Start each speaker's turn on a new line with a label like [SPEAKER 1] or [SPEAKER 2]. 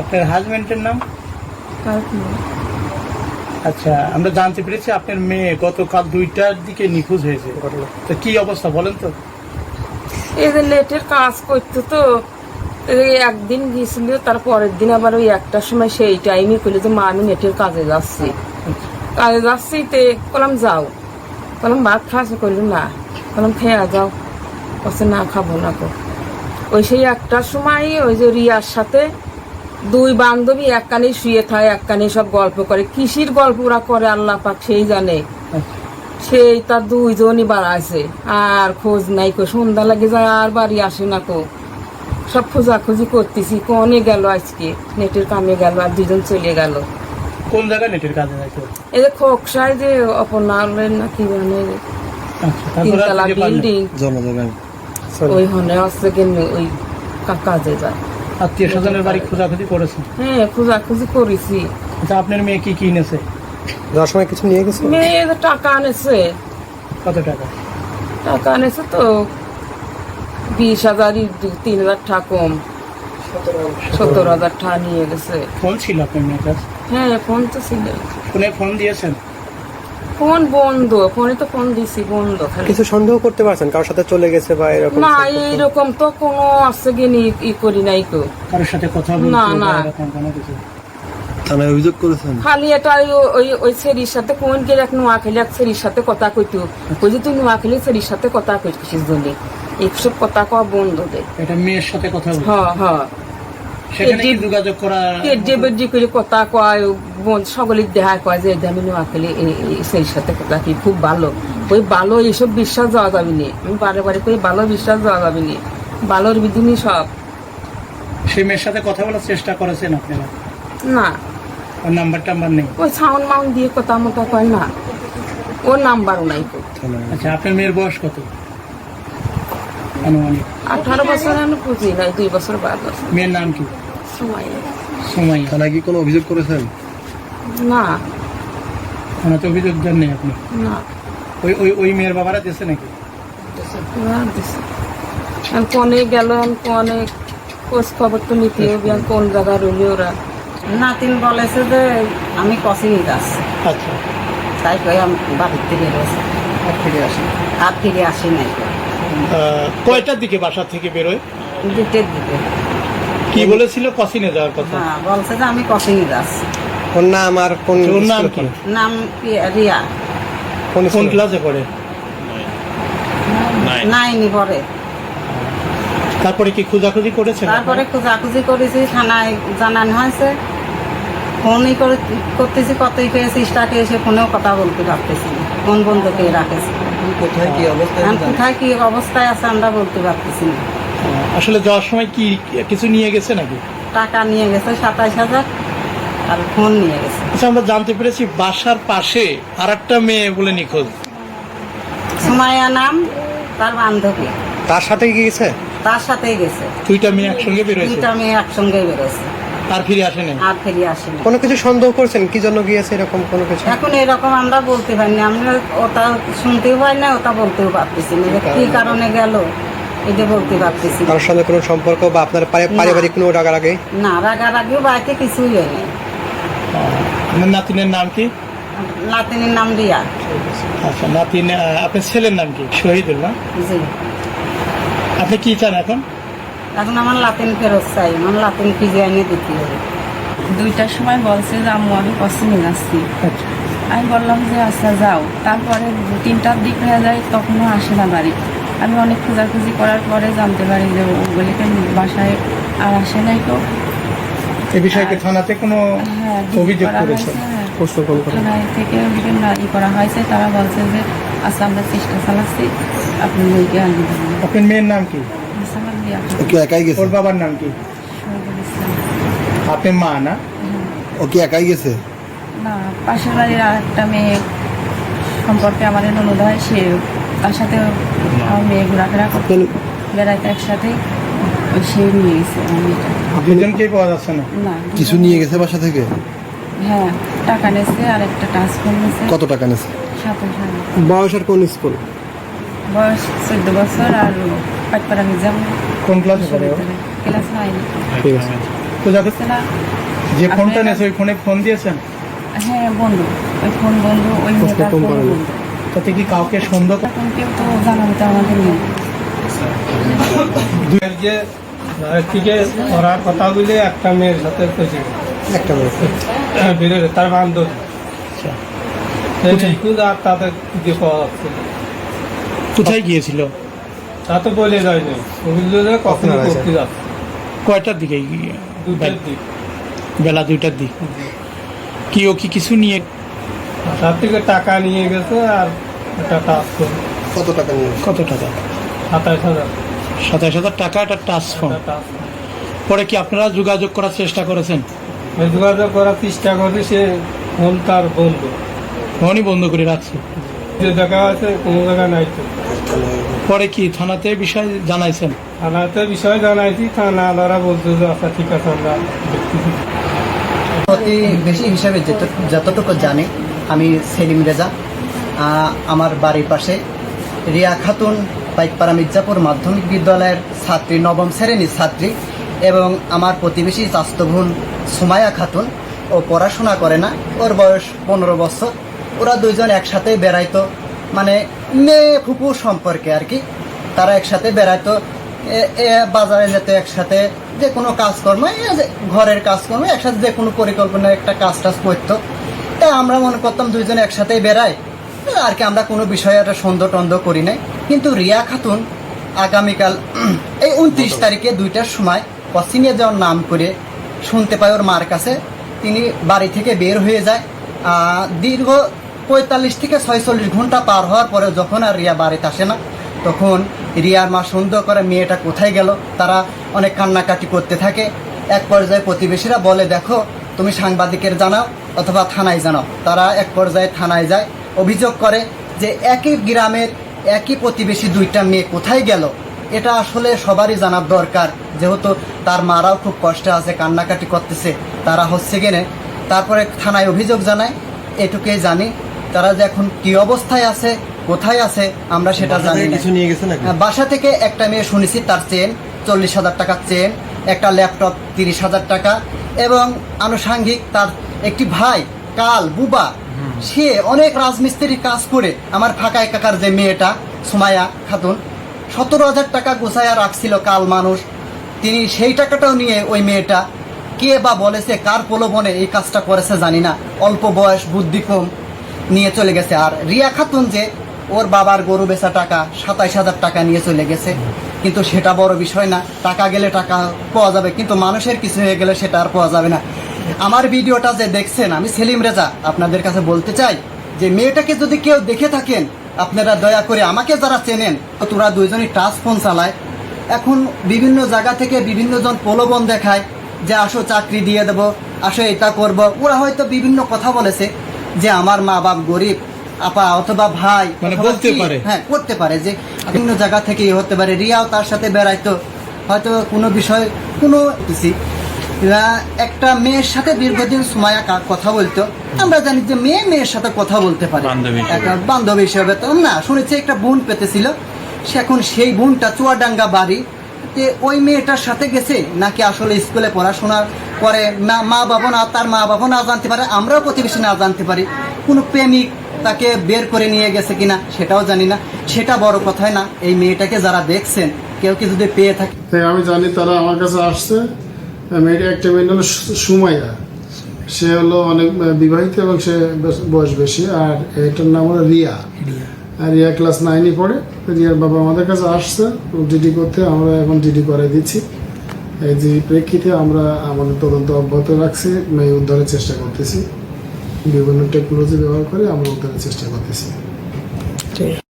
[SPEAKER 1] আপনার হাজবেন্ডের নাম? আচ্ছা আমরা জানতে পেরেছি আপনার মেয়ে গতকাল দুইটার দিকে নিখোঁজ হয়েছে। তো কি অবস্থা বলেন তো?
[SPEAKER 2] এই যে নেটের কাজ করতো তো একদিন গিয়েছিল তার পরের দিন আবার ওই একটার সময় সেই টাইমে করল যে মা আমি নেটের কাজে যাচ্ছি। কাজে যাচ্ছি তে বললাম যাও। বললাম ভাত খাওয়া করলাম না। বললাম খেয়ে যাও। বলছে না খাব না তো। ওই সেই একটার সময় ওই যে রিয়ার সাথে দুই বান্ধবী এক কানে শুয়ে থাকে এক কানে সব গল্প করে। কিসির গল্প ওরা করে আল্লাহ পাক সেই জানে। সেই তার দুইজনই বাড়াইছে আর খোঁজ নাই কো সন্ধ্যা লাগে যায় আর বাড়ি আসে না কো। সব খোঁজাখুঁজি করতেছি কনে গেল আজকে? নেটের কামে গেল আর দুজন চলে গেল।
[SPEAKER 1] কোন জায়গায় নেটের কাজে
[SPEAKER 2] এই যে খোকসায় যে অপনালের না কি জানে
[SPEAKER 1] আচ্ছা তারপরে
[SPEAKER 2] তিনতলা বিল্ডিং ওই হনে হচ্ছে কিন্তু ওই কা- কাজে যায়।
[SPEAKER 1] আত্মীয় স্বজনের বাড়ি খোঁজাখুঁজি করেছেন
[SPEAKER 2] হ্যাঁ খোঁজাখুঁজি করেছি।
[SPEAKER 1] আচ্ছা আপনার মেয়ে কি কিনেছে?
[SPEAKER 3] যাওয়ার সময় কিছু নিয়ে গেছে?
[SPEAKER 2] মেয়ে টাকা আনেছে।
[SPEAKER 1] কত টাকা?
[SPEAKER 2] টাকা আনেছে তো বিশ হাজারই তিন হাজার টাকা কম। সত্তর হাজার টাকা নিয়ে গেছে।
[SPEAKER 1] ফোন ছিল আপনার মেয়ের কাছে
[SPEAKER 2] হ্যাঁ ফোন তো ছিল।
[SPEAKER 1] ফোনে ফোন দিয়েছেন?
[SPEAKER 2] ফোন বন্ধ ফোনে তো ফোন দিছি বন্ধ
[SPEAKER 3] কিছু সন্দেহ করতে পারছেন? কারোর সাথে চলে গেছে বা এরকম
[SPEAKER 2] না এইরকম তো কোনো আছে গিয়ে ই করি নাই তো।
[SPEAKER 1] কারোর সাথে কথা
[SPEAKER 2] না, না।
[SPEAKER 1] কিছু?
[SPEAKER 4] থানায় অভিযোগ করেছেন?
[SPEAKER 2] খালি এটা ওই- ওই ওই ছেড়ির সাথে কোন গেলে এক নোয়াখালী এক ছেড়ির সাথে কথা কইতো? ওই যে তুই নোয়াখালী ছেড়ির সাথে কথা কইছিস জন্য এইসব কথা কওয়া বন্ধ দে।
[SPEAKER 1] এটা মেয়ের সাথে কথা বলতে?
[SPEAKER 2] হ।
[SPEAKER 1] করা
[SPEAKER 2] কথা কয় বোন সকলের দেখা কয় যে আমি নোয়াখালী সেই সাথে কথা কি খুব ভালো। ওই ভালো এইসব বিশ্বাস যাওয়া যাবে নি। আমি বারে বারে কই ভালো বিশ্বাস যাওয়া যাবে নি। ভালোর বিধিনি সব।
[SPEAKER 1] সেই মেয়ের সাথে কথা বলার চেষ্টা করেছেন আপনারা?
[SPEAKER 2] না।
[SPEAKER 1] ওর নাম্বার টাম্বার নেই?
[SPEAKER 2] ওই সাউন্ড মাউন্ড দিয়ে কথা মতো কয় না। ওর নাম্বারও নাই।
[SPEAKER 1] আচ্ছা আপনার মেয়ের বয়স কত? আনুমানিক।
[SPEAKER 2] আঠারো বছর আমি বুঝি নাই দুই বছর বাদ
[SPEAKER 1] মেয়ের নাম কি?
[SPEAKER 2] সময়
[SPEAKER 1] সময়
[SPEAKER 4] থানায় কি কোনো অভিযোগ করেছেন?
[SPEAKER 2] না।
[SPEAKER 1] ওনার তো অভিযোগ দেন নেই আপনি?
[SPEAKER 2] না।
[SPEAKER 1] ওই ওই ওই মেয়ের বাবারা দিয়েছে নাকি?
[SPEAKER 2] কনে গেল কনে খোঁজ খবর তো নিতে হবে কোন জায়গায় রইলি ওরা।
[SPEAKER 5] নাতিন বলেছে যে আমি কসিং গাছ।
[SPEAKER 1] আচ্ছা।
[SPEAKER 5] তাই কই আমি বাড়ির থেকে রয়েছে আর ফিরে আসি আর ফিরে আসি নাই
[SPEAKER 1] কয়টার দিকে বাসা থেকে বেরোয়
[SPEAKER 5] দুটের দিকে।
[SPEAKER 1] কি বলেছিল? কসিনে যাওয়ার কথা।
[SPEAKER 5] হ্যাঁ বলছে যে আমি কসিং গাছ
[SPEAKER 3] ওর নাম আর কোন
[SPEAKER 1] ওর নাম কি?
[SPEAKER 5] নাম রিয়া।
[SPEAKER 3] কোন
[SPEAKER 1] কোন ক্লাসে পড়ে?
[SPEAKER 5] নাইনি। পরে
[SPEAKER 1] তারপরে কি খোঁজাখুঁজি করেছেন
[SPEAKER 5] তারপরে খোঁজাখুঁজি করেছি থানায় জানানো হয়েছে। ফোনই করে- করতেছি কতই পেয়েছি স্টাকে এসে ফোনেও কথা বলতে পারতেছি না। ফোন বন্ধ রাখেছি।
[SPEAKER 4] কোথায় কি অবস্থা
[SPEAKER 5] এখন কোথায় কি অবস্থায় আছে আমরা বলতে পারতেছি না।
[SPEAKER 1] আসলে যাওয়ার সময় কি কিছু নিয়ে গেছে নাকি?
[SPEAKER 5] টাকা নিয়ে গেছে সাতাইশ হাজার আর ফোন নিয়ে গেছে।
[SPEAKER 1] আচ্ছা আমরা জানতে পেরেছি বাসার পাশে আর একটা মেয়ে বলে নিখোঁজ।
[SPEAKER 5] সুমাইয়া নাম তার বান্ধবী।
[SPEAKER 3] তার সাথে কি গেছে?
[SPEAKER 5] তার সাথেই গেছে।
[SPEAKER 1] দুইটা মেয়ে একসঙ্গে বেরোয়েছে
[SPEAKER 5] দুইটা মেয়ে একসঙ্গে বেরোছে
[SPEAKER 1] আর ফিরে আসেনি?
[SPEAKER 5] আর ফিরে আসেনি।
[SPEAKER 3] কোনো কিছু সন্দেহ করছেন? কি জন্য গিয়েছে এরকম কোনো কিছু?
[SPEAKER 5] এখন এরকম আমরা বলতে পারি না আমরা ওটা শুনতেও পাই না ওটা বলতেও পারতেছি না কি কারণে গেল। এটা বলতে পারতেছি না।
[SPEAKER 3] কারোর সঙ্গে কোনো সম্পর্ক বা আপনার পারি- পারিবারিক কোনো রাগারাগি?
[SPEAKER 5] না রাগারাগিও বাড়িতে কিছুই হয়নি
[SPEAKER 1] আপনার নাতিনের নাম কি?
[SPEAKER 5] লাতিনের নাম রিয়া।
[SPEAKER 1] আচ্ছা নাতিন আপনার ছেলের নাম কি? শহীদুল না?
[SPEAKER 5] জি।
[SPEAKER 1] আপনি কি চান এখন?
[SPEAKER 5] এখন আমার লাতিন ফেরত চাই। আমার লাতিন ফিজে এনে দিতে হবে।
[SPEAKER 6] দুইটার সময় বলছে যে আম্মু আমি কসিনে যাচ্ছি
[SPEAKER 1] আচ্ছা।
[SPEAKER 6] আমি বললাম যে আচ্ছা যাও। তারপরে তিনটার দিক হয়ে যায় তখনও আসে না বাড়ি। আমি অনেক খোঁজাখুঁজি করার পরে জানতে পারি যে ওগুলিকে বাসায় আর আসে নাই তো।
[SPEAKER 1] এই বিষয়ে কি থানাতে কোনো
[SPEAKER 6] হ্যাঁ
[SPEAKER 1] অভিযোগ
[SPEAKER 6] করা
[SPEAKER 1] করেছেন
[SPEAKER 6] হয়েছে, হ্যাঁ। থানায় থেকে ই করা হয়েছে তারা বলছে যে আচ্ছা আমরা চেষ্টা চালাচ্ছি আপনি মেয়েকে আনিয়ে
[SPEAKER 1] আপনার মেয়ের নাম কি?
[SPEAKER 6] সালাম দিয়া
[SPEAKER 4] ও কি একাই গেছে?
[SPEAKER 1] ওর বাবার নাম কি? মা না?
[SPEAKER 4] ও কি একাই গেছে?
[SPEAKER 6] না পাশের বাড়ির আর একটা মেয়ে সম্পর্কে আমাদের ননদ হয় সে তার সাথে আমার মেয়ে ঘোরাফেরা করতে বেড়াইতে একসাথে সে নিয়ে গেছে আমার মেয়েটা।
[SPEAKER 1] পাওয়া যাচ্ছে না?
[SPEAKER 6] না
[SPEAKER 4] কিছু নিয়ে গেছে বাসা থেকে?
[SPEAKER 6] হ্যাঁ টাকা নেছে আর একটা ফোন নেছে
[SPEAKER 4] কত টাকা নিয়েছে?
[SPEAKER 6] সাতাশ হাজার
[SPEAKER 3] বয়স আর কোন স্কুল?
[SPEAKER 6] বয়স চোদ্দ বছর আর পাটপাড়া মিজাম
[SPEAKER 1] কোন ক্লাসে পড়ে
[SPEAKER 6] ক্লাস নাইন।
[SPEAKER 3] ঠিক আছে।
[SPEAKER 6] না?
[SPEAKER 1] যে ফোনটা নিয়েছে ওই ফোনে ফোন দিয়েছেন?
[SPEAKER 6] হ্যাঁ বন্ধু। ওই ফোন বন্ধু ওই মেয়েটার
[SPEAKER 3] ফোন
[SPEAKER 6] ফোন বন্ধু।
[SPEAKER 1] তাতে কি কাউকে সন্দেহ
[SPEAKER 6] এখন কেউ তো জানাবে আমাদের
[SPEAKER 7] দুয়ের যে থেকে ওরা কথা বলে একটা মেয়ের সাথে
[SPEAKER 3] একটা মিনিট
[SPEAKER 7] তার বান্ধব।
[SPEAKER 1] আচ্ছা।
[SPEAKER 7] আর তাদের খুঁজে পাওয়া যাচ্ছে
[SPEAKER 1] কোথায় গিয়েছিল?
[SPEAKER 7] তা তো বলে যায়নি যে কখন। করতে যাচ্ছে
[SPEAKER 1] কয়টার দিকে?
[SPEAKER 7] দুটোর দিক।
[SPEAKER 1] বেলা দুইটার দিক। কি ও কি কিছু নিয়ে
[SPEAKER 7] তার থেকে টাকা নিয়ে গেছে আর একটা কাজ করে
[SPEAKER 3] কত টাকা নিয়ে
[SPEAKER 1] কত টাকা?
[SPEAKER 7] সাতাইশ হাজার।
[SPEAKER 1] সাতাশ হাজার টাকা একটা টাচ ফোন
[SPEAKER 7] একটা
[SPEAKER 1] পরে কি আপনারা যোগাযোগ করার চেষ্টা করেছেন?
[SPEAKER 7] যোগাযোগ করার চেষ্টা করছে সে ফোন তার বন্ধু।
[SPEAKER 1] ফোনই বন্ধ করে রাখছে।
[SPEAKER 7] যে জায়গা আছে কোনো জায়গায় নাই তো।
[SPEAKER 1] পরে কি থানাতে বিষয় জানাইছেন?
[SPEAKER 7] থানাতে বিষয় জানাইছি থানাওয়ালারা বলছে যে আচ্ছা ঠিক আছে আমরা
[SPEAKER 8] বেশি হিসাবে যেত- যতটুকু জানি আমি সেলিম রেজা। আমার বাড়ির পাশে রিয়া খাতুন পাইকপাড়া মির্জাপুর মাধ্যমিক বিদ্যালয়ের ছাত্রী, নবম শ্রেণির ছাত্রী এবং আমার প্রতিবেশী বোন সুমায়া খাতুন। ও পড়াশোনা করে না, ওর বয়স পনেরো বছর। ওরা দুইজন একসাথে বেড়াইতো মানে মেয়ে ফুপু সম্পর্কে আর কি। তারা একসাথে বেড়াইতো বাজারে যেতে একসাথে, যে কোনো কাজকর্ম ঘরের কাজকর্ম, একসাথে যে কোনো পরিকল্পনা একটা কাজ টাজ করতো। তা আমরা মনে করতাম দুইজনে একসাথেই বেড়াই। আর কি আমরা কোনো বিষয়ে একটা সন্দেহ টন্দ করি নাই। কিন্তু রিয়া খাতুন আগামীকাল এই উনত্রিশ তারিখে দুইটার সময় পশ্চিমে যাওয়ার নাম করে শুনতে পায় ওর মার কাছে। তিনি বাড়ি থেকে বের হয়ে যায়। দীর্ঘ পঁয়তাল্লিশ থেকে ছয়চল্লিশ ঘণ্টা পার হওয়ার পরে যখন আর রিয়া বাড়িতে আসে না, তখন রিয়ার মা সন্দেহ করে, মেয়েটা কোথায় গেল? তারা অনেক কান্নাকাটি করতে থাকে। এক পর্যায়ে প্রতিবেশীরা বলে, দেখো, তুমি সাংবাদিকের জানাও অথবা থানায় জানাও তারা এক পর্যায়ে থানায় যায় অভিযোগ করে যে একই গ্রামের একই প্রতিবেশী দুইটা মেয়ে কোথায় গেল? এটা আসলে সবারই জানার দরকার। যেহেতু তার মারাও খুব কষ্টে আছে কান্নাকাটি করতেছে। তারা হচ্ছে গেনে তারপরে থানায় অভিযোগ জানায় এটুকুই জানি। তারা যে এখন কি অবস্থায় আছে কোথায় আছে আমরা সেটা জানি
[SPEAKER 3] কিছু নিয়ে গেছে নাকি?
[SPEAKER 8] হ্যাঁ, বাসা থেকে একটা মেয়ে শুনেছি তার চেন চল্লিশ হাজার টাকার চেন একটা ল্যাপটপ তিরিশ হাজার টাকা এবং আনুষাঙ্গিক তার একটি ভাই, কাল, বুবা, সে অনেক রাজমিস্ত্রি কাজ করে। আমার ফাঁকায় কাকার যে মেয়েটা সুমায়া খাতুন, সতেরো হাজার টাকা গোছায়া রাখছিল কাল মানুষ। তিনি সেই টাকাটাও নিয়ে ওই মেয়েটা, কে বা বলেছে কার প্রলোভনে এই কাজটা করেছে জানি না, অল্প বয়স, বুদ্ধি কম, নিয়ে চলে গেছে। আর রিয়া খাতুন যে, ওর বাবার গরু বেচা টাকা, সাতাইশ হাজার টাকা নিয়ে চলে গেছে। কিন্তু সেটা বড় বিষয় না, টাকা গেলে টাকা পাওয়া যাবে, কিন্তু মানুষের কিছু হয়ে গেলে সেটা আর পাওয়া যাবে না। আমার ভিডিওটা যে দেখছেন আমি সেলিম রেজা আপনাদের কাছে বলতে চাই যে মেয়েটাকে যদি কেউ দেখে থাকেন আপনারা দয়া করে আমাকে যারা চেনেন তো তোরা দুইজনই টাচ ফোন চালায়। এখন বিভিন্ন জায়গা থেকে বিভিন্ন জন প্রলোভন দেখায় যে আসো চাকরি দিয়ে দেবো আসো এটা করব। ওরা হয়তো বিভিন্ন কথা বলেছে যে আমার মা বাপ গরিব আপা অথবা ভাই
[SPEAKER 1] মানে বলতে পারে।
[SPEAKER 8] হ্যাঁ করতে পারে যে বিভিন্ন জায়গা থেকে হতে পারে। রিয়াও তার সাথে বেড়াইতো হয়তো কোনো বিষয় কোনো কিছু একটা মেয়ের সাথে দীর্ঘদিন সুমায়া কা- কথা বলতো। আমরা জানি যে মেয়ে মেয়ের সাথে কথা বলতে পারে। একটা বান্ধবী হিসেবে তো না শুনেছি একটা বোন পেতেছিল। সে এখন সেই বোনটা চুয়াডাঙ্গা বাড়ি। যে ওই মেয়েটার সাথে গেছে নাকি আসলে স্কুলে পড়াশোনা করে না মা বাবা না তার মা বাবা না জানতে পারে আমরাও প্রতিবেশী না জানতে পারি। কোনো প্রেমিক তাকে বের করে নিয়ে গেছে কিনা সেটাও জানি না। সেটা বড় কথাই না এই মেয়েটাকে যারা দেখছেন কেউ কি যদি পেয়ে থাকে
[SPEAKER 9] আমি জানি তারা আমার কাছে আসছে। মেয়েটা একটা মেয়ে হলো সুমাইয়া। সে হলো অনেক বিবাহিত এবং সে বয়স বেশি। আর এটার নাম হলো রিয়া। আর রিয়া ক্লাস নাইনে পড়ে। রিয়ার বাবা আমাদের কাছে আসছে। ডিডি করতে আমরা এখন ডিডি করে দিচ্ছি। এই যে প্রেক্ষিতে আমরা আমাদের তদন্ত অব্যাহত রাখছি। মেয়ে উদ্ধারের চেষ্টা করতেছি। বিভিন্ন টেকনোলজি ব্যবহার করে আমরা উদ্ধারের চেষ্টা করতেছি।